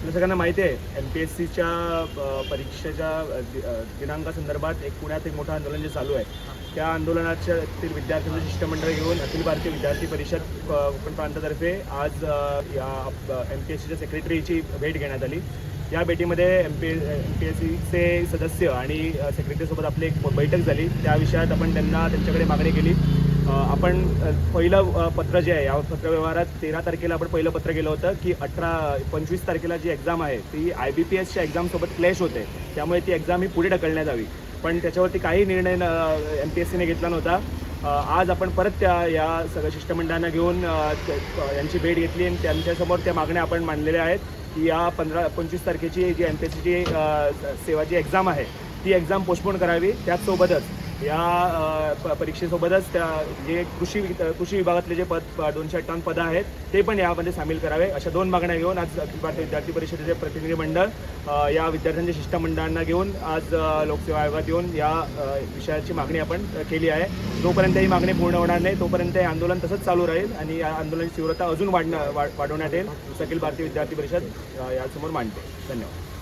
आपल्या सगळ्यांना माहिती आहे एम पी एस सीच्या परीक्षेच्या दिनांकासंदर्भात एक पुण्यात एक मोठं आंदोलन जे चालू आहे त्या आंदोलनाच्या तील विद्यार्थ्यांचं शिष्टमंडळ घेऊन अखिल भारतीय विद्यार्थी परिषद कोकण प्रांतातर्फे आज या एम पी एस सीच्या सेक्रेटरीची भेट घेण्यात आली. या भेटीमध्ये M P M P S सीचे सदस्य आणि सेक्रेटरीसोबत आपली एक बैठक झाली. त्या विषयात आपण त्यांना त्यांच्याकडे मागणी केली. आपण पहिलं पत्र जे आहे या पत्रव्यवहारात तेरा तारखेला आपण पहिलं पत्र केलं होतं की अठरा पंचवीस तारखेला जी एक्झाम आहे ती आय बी पी एसच्या एक्झामसोबत क्लॅश होते. त्यामुळे ती एक्झाम ही पुढे ढकलण्यात यावी. पण त्याच्यावरती काही निर्णय एम पी एस सीने घेतला नव्हता. आज आपण परत त्या या सगळ्या शिष्टमंडळांना घेऊन यांची भेट घेतली आणि त्यांच्यासमोर त्या मागण्या आपण मांडलेल्या आहेत की या पंधरा पंचवीस तारखेची जी एम पी एस सीची सेवाची एक्झाम आहे ती एक्झाम पोस्टपोन करावी. त्याचसोबतच या प- परीक्षेसोबतच त्या जे कृषी कृषी विभागातले जे पद दोनशे अठ्ठावन्न पदं आहेत ते पण यामध्ये सामील करावे. अशा दोन मागण्या घेऊन आज अखिल भारतीय विद्यार्थी परिषदेचे प्रतिनिधी मंडळ या विद्यार्थ्यांच्या शिष्टमंडळांना घेऊन आज लोकसेवा आयोगात येऊन या विषयाची मागणी आपण केली आहे. जोपर्यंत ही मागणी पूर्ण होणार नाही तोपर्यंत हे आंदोलन तसंच चालू राहील आणि या आंदोलनाची तीव्रता अजून वाढणं वा- वाढवण्यात येईल अखिल भारतीय विद्यार्थी परिषद यासमोर मांडते. धन्यवाद.